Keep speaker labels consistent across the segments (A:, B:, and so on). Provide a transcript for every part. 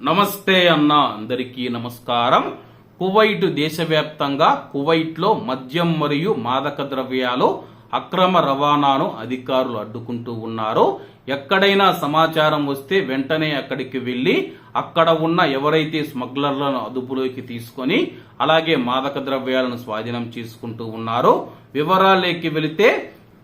A: నమస్తే అన్న అందరికీ నమస్కారం. కువైట్ దేశవ్యాప్తంగా కువైట్లో మద్యం మరియు మాదక ద్రవ్యాలు అక్రమ రవాణాను అధికారులు అడ్డుకుంటూ ఉన్నారు. ఎక్కడైనా సమాచారం వస్తే వెంటనే అక్కడికి వెళ్ళి అక్కడ ఉన్న ఎవరైతే స్మగ్లర్లను అదుపులోకి తీసుకొని అలాగే మాదక ద్రవ్యాలను స్వాధీనం చేసుకుంటూ ఉన్నారో. వివరాలేకి వెళితే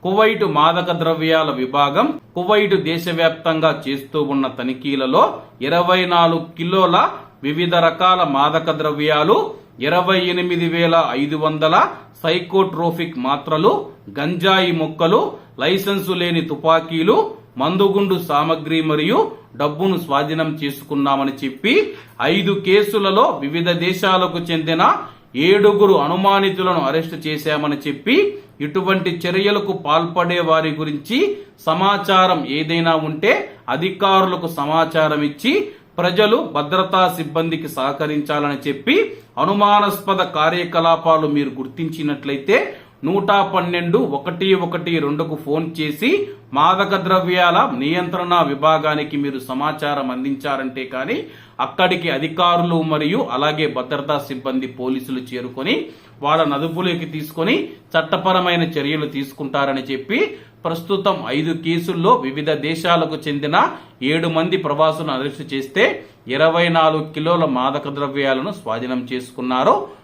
A: కువైటు మాదక ద్రవ్యాల విభాగం కువైట్ దేశవ్యాప్తంగా చేస్తూ ఉన్న తనిఖీలలో ఇరవై నాలుగు కిలోల వివిధ రకాల మాదక ద్రవ్యాలు ఇరవై ఎనిమిది వేల ఐదు వందల సైకోట్రోఫిక్ మాత్రలు గంజాయి మొక్కలు లైసెన్సు లేని తుపాకీలు మందుగుండు సామగ్రి మరియు డబ్బును స్వాధీనం చేసుకున్నామని చెప్పి ఐదు కేసులలో వివిధ దేశాలకు చెందిన ఏడుగురు అనుమానితులను అరెస్టు చేశామని చెప్పి ఇటువంటి చర్యలకు పాల్పడే వారి గురించి సమాచారం ఏదైనా ఉంటే అధికారులకు సమాచారం ఇచ్చి ప్రజలు భద్రతా సిబ్బందికి సహకరించాలని చెప్పి అనుమానాస్పద కార్యకలాపాలు మీరు గుర్తించినట్లయితే నూట పన్నెండు ఒకటి ఒకటి రెండుకు ఫోన్ చేసి మాదక ద్రవ్యాల నియంత్రణ విభాగానికి మీరు సమాచారం అందించారంటే కానీ అక్కడికి అధికారులు మరియు అలాగే భద్రతా సిబ్బంది పోలీసులు చేరుకొని వాళ్ళ అదుపులోకి తీసుకొని చట్టపరమైన చర్యలు తీసుకుంటారని చెప్పి ప్రస్తుతం ఐదు కేసుల్లో వివిధ దేశాలకు చెందిన ఏడు మంది ప్రవాసులను అరెస్టు చేస్తే ఇరవై నాలుగు కిలోల మాదక ద్రవ్యాలను స్వాధీనం చేసుకున్నారు.